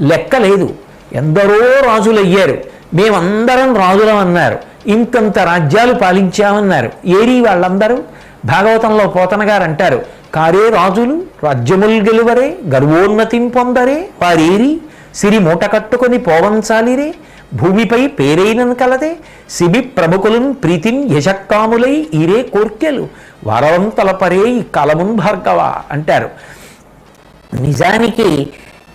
లెక్క లేదు. ఎందరో రాజులు అయ్యారు. మేమందరం రాజులం అన్నారు. ఇంతంత రాజ్యాలు పాలించామన్నారు. ఏరి వాళ్ళందరూ భాగవతంలో పోతన గారు అంటారు కారే రాజులు రాజ్యములు గెలువరే గర్వోన్నతిం పొందరే వారేరి సిరి మూట కట్టుకొని పోవంచాలిరే భూమిపై పేరైనను కలదే సిబి ప్రముఖులను ప్రీతిన్ యశక్కాములై ఈరే కోర్కెలు వరవంతల పరే ఈ కలమున్ భార్గవ అంటారు. నిజానికి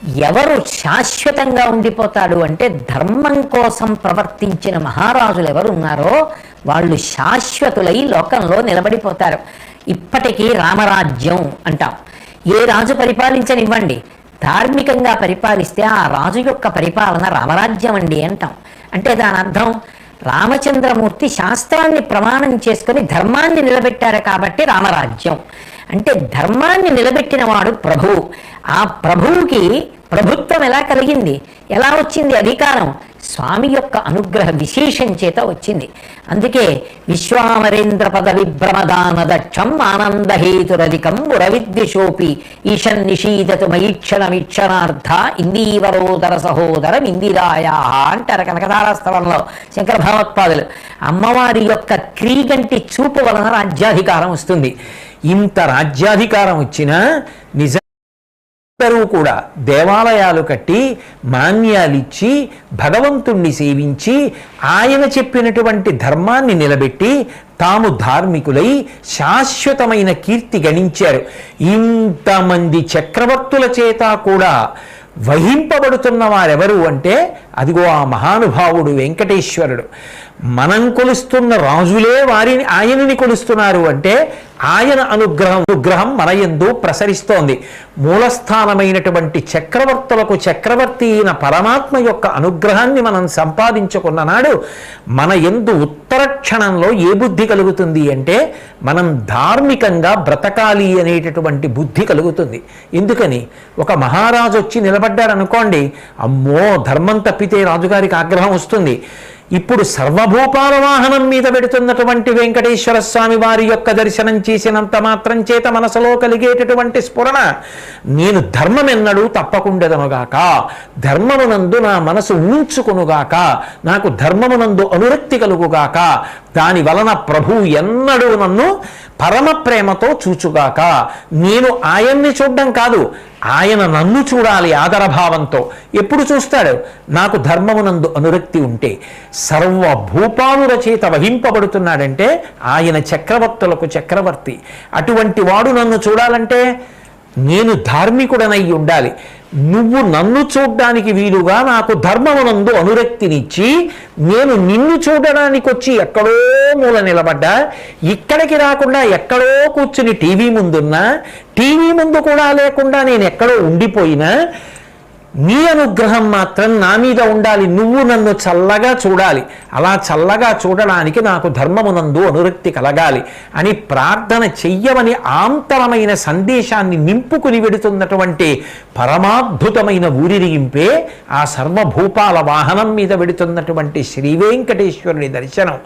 ఎవరు శాశ్వతంగా ఉండిపోతాడు అంటే ధర్మం కోసం ప్రవర్తించిన మహారాజులు ఎవరు ఉన్నారో వాళ్ళు శాశ్వతులై లోకంలో నిలబడిపోతారు. ఇప్పటికీ రామరాజ్యం అంటాం. ఏ రాజు పరిపాలించనివ్వండి. ధార్మికంగా పరిపాలిస్తే ఆ రాజు యొక్క పరిపాలన రామరాజ్యం అండి అంటాం. అంటే దాని అర్థం రామచంద్రమూర్తి శాస్త్రాన్ని ప్రమాణం చేసుకొని ధర్మాన్ని నిలబెట్టారు కాబట్టి రామరాజ్యం. అంటే ధర్మాన్ని నిలబెట్టినవాడు ప్రభువు ఆ ప్రభువుకి ప్రభుత్వం ఎలా కలిగింది? ఎలా వచ్చింది అధికారం? స్వామి యొక్క అనుగ్రహ విశేషం చేత వచ్చింది. అందుకే విశ్వామరేంద్ర పద విభ్రమదాన దక్షం ఆనందహేతురధికం మురవిద్విషోపి ఈశన్ నిషీదతు మయీక్షణ ఇందీవరోదర సహోదరం ఇందిరాయా అంటారు కనకదారస్తవంలో శంకర భగవత్పాదులు. అమ్మవారి యొక్క క్రీగంటి చూపు వలన రాజ్యాధికారం వస్తుంది. ఇంత రాజ్యాధికారం వచ్చినా నిజ అందరూ కూడా దేవాలయాలు కట్టి మాన్యాలిచ్చి భగవంతుణ్ణి సేవించి ఆయన చెప్పినటువంటి ధర్మాన్ని నిలబెట్టి తాము ధార్మికులై శాశ్వతమైన కీర్తి గణించారు. ఇంతమంది చక్రవర్తుల చేత కూడా వహింపబడుతున్న వారెవరు అంటే అదిగో ఆ మహానుభావుడు వెంకటేశ్వరుడు. మనం కొలుస్తున్న రాజులే వారిని ఆయనని కొలుస్తున్నారు అంటే ఆయన అనుగ్రహం అనుగ్రహం మన యందు ప్రసరిస్తోంది. మూలస్థానమైనటువంటి చక్రవర్తులకు చక్రవర్తి అయిన పరమాత్మ యొక్క అనుగ్రహాన్ని మనం సంపాదించుకున్న నాడు మన ఎందు ఉత్తర క్షణంలో ఏ బుద్ధి కలుగుతుంది అంటే మనం ధార్మికంగా బ్రతకాలి అనేటటువంటి బుద్ధి కలుగుతుంది. ఎందుకని? ఒక మహారాజు వచ్చి నిలబడ్డాడు అనుకోండి అమ్మో ధర్మం తప్పితే రాజుగారికి ఆగ్రహం వస్తుంది. ఇప్పుడు సర్వభూపాల వాహనం మీద పెడుతున్నటువంటి వెంకటేశ్వర స్వామి వారి యొక్క దర్శనం చేసినంత మాత్రం చేత మనసులో కలిగేటటువంటి స్ఫురణ. నేను ధర్మమెన్నడూ తప్పకుండదనుగాక. ధర్మమునందు నా మనసు ఊంచుకునుగాక నాకు ధర్మమునందు అనురక్తి కలుగుగాక. దాని వలన ప్రభువు ఎన్నడూ నన్ను పరమ ప్రేమతో చూచుగాక. నేను ఆయన్ని చూడడం కాదు ఆయన నన్ను చూడాలి ఆదరభావంతో. ఎప్పుడు చూస్తాడు? నాకు ధర్మమునందు అనురక్తి ఉంటే. సర్వభూపాలుల చేత వహింపబడుతున్నాడంటే ఆయన చక్రవర్తులకు చక్రవర్తి. అటువంటి వాడు నన్ను చూడాలంటే నేను ధార్మికుడనై ఉండాలి. నువ్వు నన్ను చూడడానికి వీలుగా నాకు ధర్మమునందు అనురక్తినిచ్చి నేను నిన్ను చూడడానికి వచ్చి ఎక్కడో మూల నిలబడ్డా ఇక్కడికి రాకుండా ఎక్కడో కూర్చుని టీవీ ముందున్నా టీవీ ముందు కూడా లేకుండా నేను ఎక్కడో ఉండిపోయినా నీ అనుగ్రహం మాత్రం నా మీద ఉండాలి. నువ్వు నన్ను చల్లగా చూడాలి. అలా చల్లగా చూడడానికి నాకు ధర్మమునందు అనురక్తి కలగాలి అని ప్రార్థన చెయ్యమని ఆంతరమైన సందేశాన్ని నింపుకుని వెడుతున్నటువంటి పరమాద్భుతమైన ఊరిరింపే ఆ సర్వభూపాల వాహనం మీద వెడుతున్నటువంటి శ్రీ వెంకటేశ్వరుని దర్శనం.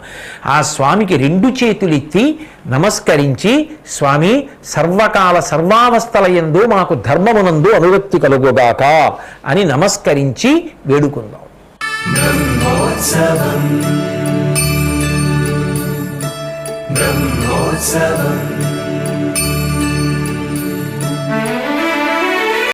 ఆ స్వామికి రెండు చేతులెత్తి నమస్కరించి స్వామి సర్వకాల సర్వావస్థల యందు మాకు ధర్మమునందు అనురక్తి కలుగుగాక. అని నమస్కరించి వేడుకుందాం. బ్రహ్మోత్సవం. బ్రహ్మోత్సవం.